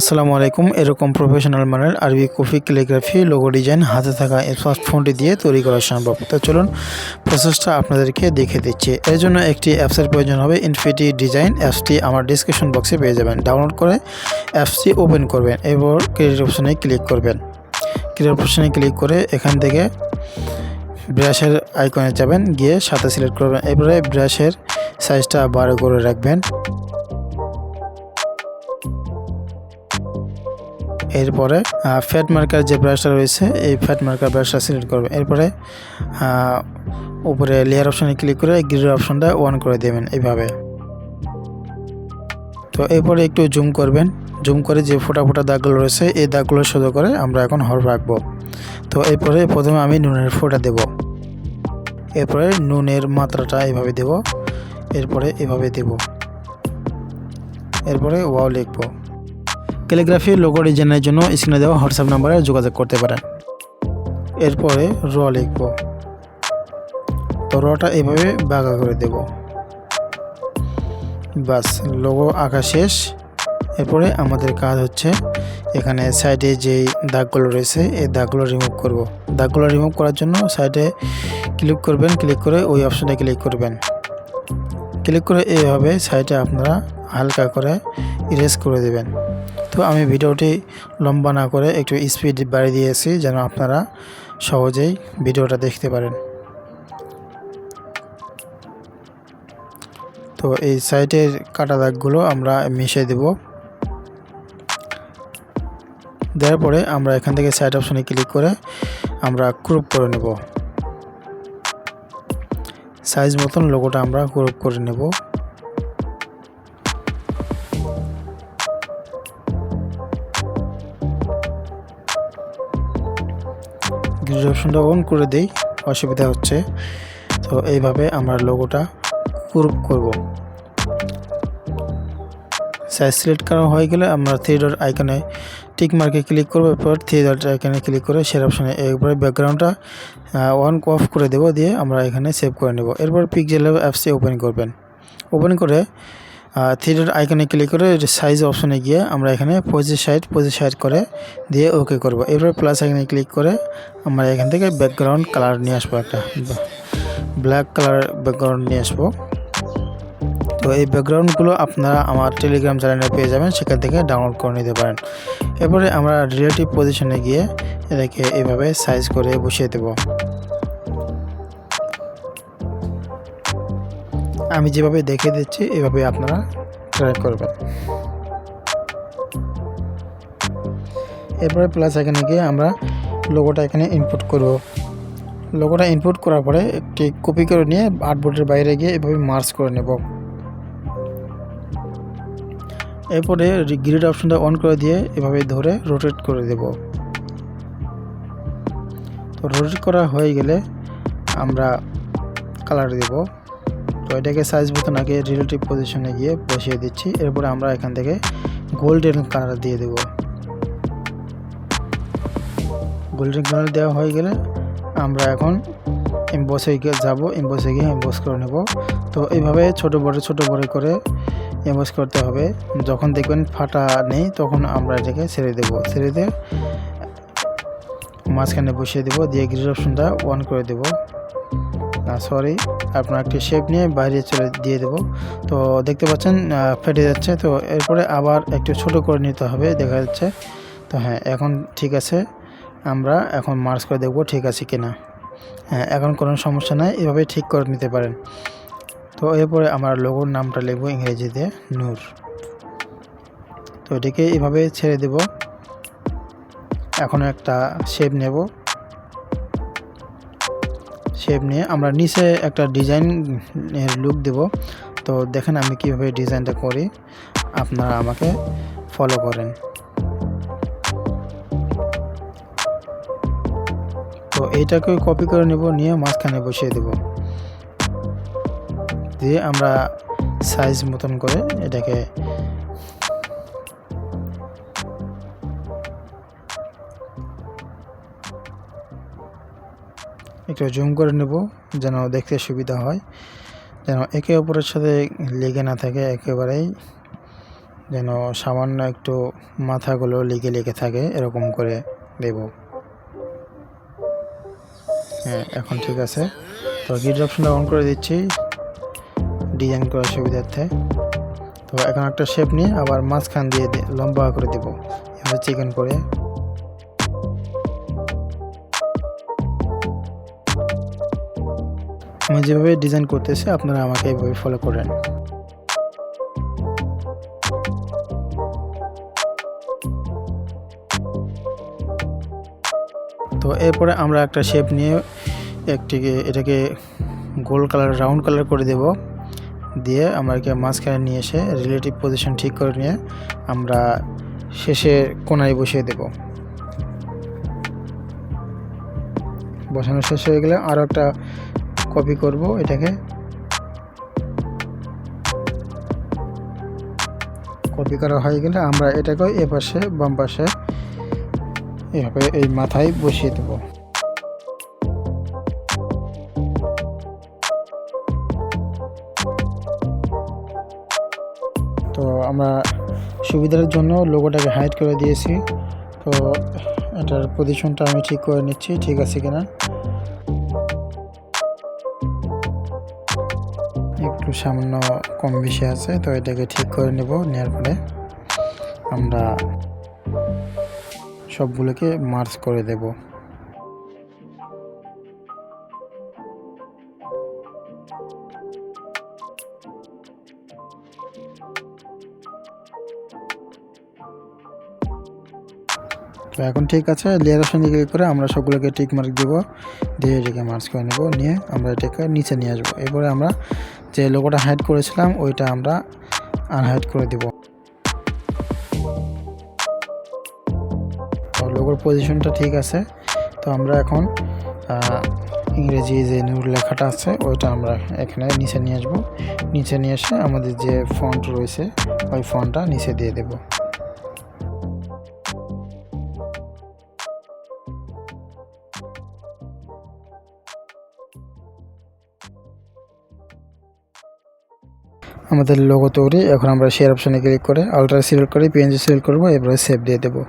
আসসালামু আলাইকুম। এরকম প্রফেশনাল মানের আরবি কফি ক্যালিগ্রাফি লোগো ডিজাইন হাতে থাকা স্মার্ট ফোনটি দিয়ে তৈরি করা সম্ভব। তো চলুন প্রসেসটা আপনাদেরকে দেখে দিচ্ছি। এর জন্য একটি অ্যাপসের প্রয়োজন হবে। ইনফিটি ডিজাইন অ্যাপসটি আমার ডিসক্রিপশন বক্সে পেয়ে যাবেন। ডাউনলোড করে অ্যাপসটি ওপেন করবেন এবার ক্রিয়েট অপশনে ক্লিক করবেন। ক্রিয়েট অপশনে ক্লিক করে এখান থেকে ব্রাশের আইকনে যাবেন। গিয়ে সাথে সিলেক্ট করবেন। এবারে ব্রাশের সাইজটা বারো করে রাখবেন। এরপরে ফ্যাট মার্কার যে ব্রাশটা রয়েছে, এই ফ্যাট মার্কার ব্রাশটা সিলেক্ট করবেন এরপরে উপরে লেয়ার অপশানে ক্লিক করে গ্রিড অপশানটা অন করে দেবেন এইভাবে তো এরপরে একটু জুম করবেন। জুম করে যে ফোটা ফোটা দাগগুলো রয়েছে, এই দাগগুলো সোজা করে আমরা এখন হর রাখব। তো এরপরে প্রথমে আমি নুনের ফোঁটা দেব। এরপরে নুনের মাত্রাটা এভাবে দেব। এরপরে এভাবে দেব। এরপরে ওয়াও লিখব। ক্যালিগ্রাফি লোগো ডিজাইনের জন্য স্ক্রিনে দেওয়া হোয়াটসঅ্যাপ নাম্বারে যোগাযোগ করতে পারেন। এরপরে র লিখব। তো রটা এভাবে বাঁকা করে দেব। বাস লোগো আঁকা শেষ। এরপরে আমাদের কাজ হচ্ছে এখানে সাইডে যেই দাগগুলো রয়েছে, এই দাগগুলো রিমুভ করব। দাগগুলো রিমুভ করার জন্য সাইডে ক্লিক করবেন ক্লিক করে ওই অপশনে ক্লিক করবেন। ক্লিক করে এইভাবে সাইডে আপনারা হালকা করে ইরেজ করে দেবেন। তো আমি ভিডিওটি লম্বা না করে একটু স্পিড বাড়িয়ে দিয়েছি যেন আপনারা সহজেই ভিডিওটা দেখতে পারেন। তো এই সাইডের কাটা দাগগুলো আমরা মিশে দেব। দেওয়ার পরে আমরা এখান থেকে সাইড অপশনে ক্লিক করে আমরা ক্রুপ করে নেব। সাইজ মতন লোগোটা আমরা ক্রুপ করে নেব। অপশনটা অন করে দেই, অসুবিধা হচ্ছে। তো এইভাবে আমরা লোগোটা গ্রুপ করব। সাইজ সিলেক্ট করা হয়ে গেলে আমরা থ্রি ডট আইকনে টিক মার্কে ক্লিক করব, এরপর থ্রি ডট আইকনে ক্লিক করে সের অপশনে এরপরে ব্যাকগ্রাউন্ডটা অন অফ করে দেবো, দিয়ে আমরা এখানে সেভ করে নেব। এরপর পিকজেল অ্যাপসটি ওপেন করবেন। ওপেন করে থ্রি ডট আইকনে ক্লিক করে সাইজ অপশনে গিয়ে আমরা এখানে পঁচিশ সাইড পঁচিশ সাইড করে দিয়ে ওকে করব। এরপর প্লাস আইকনে ক্লিক করে আমরা এখান থেকে ব্যাকগ্রাউন্ড কালার নিয়ে আসব একটা। ব্ল্যাক কালার ব্যাকগ্রাউন্ড নিয়ে আসব। তো এই ব্যাকগ্রাউন্ডগুলো আপনারা আমার টেলিগ্রাম চ্যানেলে পেয়ে যাবেন, সেখান থেকে ডাউনলোড করে নিতে পারেন। এরপরে আমরা রিলেটিভ পজিশনে গিয়ে এটাকে এইভাবে সাইজ করে বসিয়ে দেব। আমি যেভাবে দেখে দিচ্ছি, এভাবে আপনারা ট্রাই করবেন। এরপরে প্লাস এখানে গিয়ে আমরা লোগোটা এখানে ইনপুট করব। লোগোটা ইনপুট করার পরে একটি কপি করে নিয়ে আর্টবোর্ডের বাইরে গিয়ে এভাবে মার্চ করে নেব। এরপরে গ্রিড অপশনটা অন করে দিয়ে এভাবে ধরে রোটেট করে দেব। তো রোটেট করা হয়ে গেলে আমরা কালার দেব। তো এটাকে সাইজ মতন আগে রিলেটিভ পজিশনে গিয়ে বসিয়ে দিচ্ছি, এরপরে আমরা এখান থেকে গোল্ডেন কালার দিয়ে দেব। গোল্ডেন কালার দেওয়া হয়ে গেলে আমরা এখন এমবসে যাব এমবসে গিয়ে এমবস করে নেব। তো এইভাবে ছোট বড় ছোট বড় করে এমবস করতে হবে। যখন দেখবেন ফাটা নেই, তখন আমরা এটাকে ছেড়ে দেব। ছেড়ে দিয়ে মাঝখানে বসিয়ে দেব, দিয়ে গ্রিড অপশনটা অন করে দেব। সরি আপনার একটি শেপ নিয়ে বাইরে চলে দিয়ে দেব। তো দেখতে পাচ্ছেন ফেটে যাচ্ছে। তো এরপরে আবার একটু ছোট করে নিতে হবে, দেখা যাচ্ছে। তো হ্যাঁ এখন ঠিক আছে। আমরা এখন মার্চ করে দেখব ঠিক আছে কিনা। হ্যাঁ এখন কোনো সমস্যা নাই, এভাবে ঠিক করে নিতে পারেন। তো এরপরে আমার লোগোর নামটা লিখব ইংরেজিতে, নূর। তো এটিকে এভাবে ছেড়ে দেব। এখন একটা শেপ নেব। শেপ নিয়ে আমরা নিচে একটা ডিজাইন লুক দেব। তো দেখেন আমি কীভাবে ডিজাইনটা করি। আপনারা আমাকে ফলো করেন। তো এইটাকে কপি করে নেব, নিয়ে মাঝখানে বসিয়ে দেব। দিয়ে আমরা সাইজ মতন করে এটাকে একটু জুম করে নেব যেন দেখতে সুবিধা হয়। যেন একে অপরের সাথে লেগে না থাকে একেবারেই। যেন সামান্য একটু মাথাগুলো লেগে লেগে থাকে এরকম করে দেব। হ্যাঁ এখন ঠিক আছে। তো গিট অপশনটা অন করে দিচ্ছি। ডিজাইন করার সুবিধার্থে। তো এখন একটা শেপ নিয়ে আবার মাঝখান দিয়ে লম্বা করে দেবো। এবার চিকেন করে। আমি যেভাবে ডিজাইন করতেছি, আপনারা আমাকে এইভাবে ফলো করেন। তো এরপরে আমরা একটা শেপ নিয়ে একটিকে এটাকে গোল কালার রাউন্ড কালার করে দেব। দিয়ে আমরা একে মাঝখানে নিয়ে এসে রিলেটিভ পজিশন ঠিক করে নিয়ে আমরা শেষে কোনায় বসিয়ে দেব। বসানো শেষ হয়ে গেলে আরও একটা কপি করব এটাকে। কপি করা হয়ে গেলে আমরা এটাকে এ পাশে, বাম পাশে এভাবে এই মাথায় বসিয়ে দেব। তো আমরা সুবিধার জন্য লোগোটাকে হাইড করে দিয়েছি। তো এটার পজিশনটা আমি ঠিক করে নিচ্ছি, ঠিক আছে কিনা? একটু সামান্য কম বেশি আছে, তো এটাকে ঠিক করে নেব নেওয়ার পরে। আমরা সবগুলোকে মার্চ করে দেব। তো এখন ঠিক আছে লেয়ার অপশানে ক্লিক করে আমরা সবগুলোকে টিক মার্ক দেব, দিয়ে এটাকে মার্চ করে নেব, নিয়ে আমরা এটাকে নিচে নিয়ে আসব। এরপরে আমরা যে লোগোটা হাইড করেছিলাম, ওইটা আমরা আনহাইড করে দেব। লোগোর পজিশনটা ঠিক আছে। তো আমরা এখন ইংরেজি যে নিউর লেখাটা আছে, ওইটা আমরা এখানে নিচে নিয়ে আসব। নিচে নিয়ে এসে আমাদের যে ফন্ট রয়েছে, ওই ফন্টটা নিচে দিয়ে দেব। আমাদের লোগো তৈরি। এখন আমরা শেয়ার অপশানে ক্লিক করে আলট্রা সিলেক্ট করে পিএনজি সিলেক্ট করব এবারে সেভ দিয়ে দেবো।